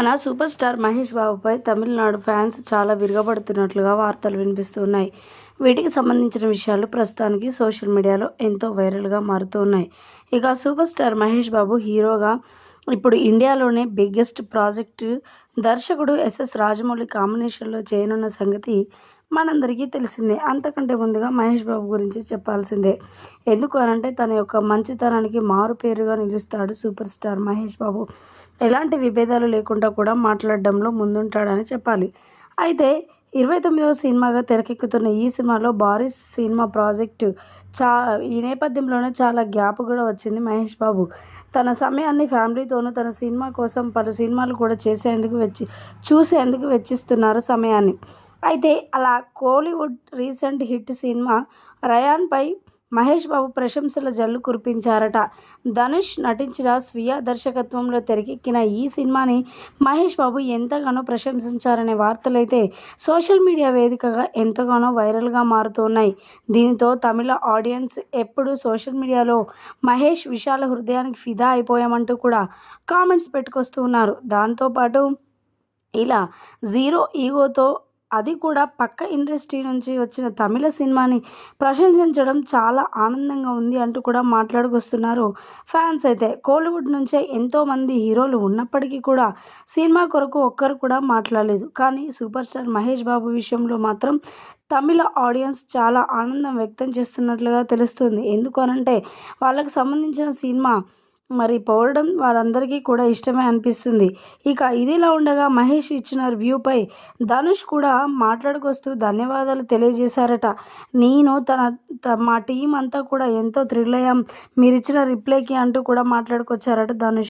మన super star Mahesh బాబుపై Tamil Nadu fans చాలా విరగబడుతున్నట్లుగా వార్తలు వినిపిస్తున్నాయి. వీటికి సంబంధించిన విషయాలు ప్రస్తుతానికి సోషల్ మీడియాలో ఎంతో వైరల్గా మారుతూ ఉన్నాయి ఇక సూపర్ స్టార్ మహేష్ బాబు హీరోగా ఇప్పుడు ఇండియాలోనే బిగ్గెస్ట్ ప్రాజెక్టు దర్శకుడు ఎస్ఎస్ రాజమౌళి కాంబినేషన్లో చేయనున్న సంగతి మనందరికీ తెలిసిందే. అంతకంటే ముందుగా మహేష్ బాబు గురించి చెప్పాల్సిందే. ఎందుకు అనంటే తన యొక్క మంచితనానికి మారు పేరుగా నిలుస్తాడు సూపర్ స్టార్ మహేష్ బాబు. ఎలాంటి విభేదాలు లేకుండా కూడా మాట్లాడడంలో ముందుంటాడని చెప్పాలి. అయితే ఇరవై తొమ్మిదవ సినిమాగా తెరకెక్కుతున్న ఈ సినిమాలో బారిస్ సినిమా ప్రాజెక్టు చా ఈ నేపథ్యంలోనే చాలా గ్యాప్ కూడా వచ్చింది మహేష్ బాబు. తన సమయాన్ని ఫ్యామిలీతోనూ తన సినిమా కోసం పలు సినిమాలు కూడా చేసేందుకు వెచ్చి చూసేందుకు వెచ్చిస్తున్నారు సమయాన్ని. అయితే అలా కోలీవుడ్ రీసెంట్ హిట్ సినిమా రయాన్పై మహేష్ బాబు ప్రశంసల జల్లు కురిపించారట. ధనుష్ నటించిన స్వీయ దర్శకత్వంలో తెరకెక్కిన ఈ సినిమాని మహేష్ బాబు ఎంతగానో ప్రశంసించారనే వార్తలైతే సోషల్ మీడియా వేదికగా ఎంతగానో వైరల్గా మారుతున్నాయి. దీనితో తమిళ ఆడియన్స్ ఎప్పుడు సోషల్ మీడియాలో మహేష్ విశాల హృదయానికి ఫిదా అయిపోయామంటూ కూడా కామెంట్స్ పెట్టుకొస్తూ ఉన్నారు. దాంతోపాటు ఇలా జీరో ఈగోతో అది కూడా పక్క ఇండస్ట్రీ నుంచి వచ్చిన తమిళ సినిమాని ప్రశంసించడం చాలా ఆనందంగా ఉంది అంటూ కూడా మాట్లాడుకొస్తున్నారు. ఫ్యాన్స్ అయితే కోలీవుడ్ నుంచే ఎంతోమంది హీరోలు ఉన్నప్పటికీ కూడా సినిమా కొరకు ఒక్కరు కూడా మాట్లాడలేదు. కానీ సూపర్ స్టార్ మహేష్ బాబు విషయంలో మాత్రం తమిళ ఆడియన్స్ చాలా ఆనందం వ్యక్తం చేస్తున్నట్లుగా తెలుస్తుంది. ఎందుకు అనంటే వాళ్ళకి సంబంధించిన సినిమా మరి పోవడం వారందరికీ కూడా ఇష్టమే అనిపిస్తుంది. ఇక ఇదిలా ఉండగా మహేష్ ఇచ్చిన రివ్యూపై ధనుష్ కూడా మాట్లాడుకొస్తూ ధన్యవాదాలు తెలియజేశారట. నేను తన మా టీం అంతా కూడా ఎంతో థ్రిల్ అయ్యాం. మీరు ఇచ్చిన రిప్లైకి అంటూ కూడా మాట్లాడుకొచ్చారట ధనుష్.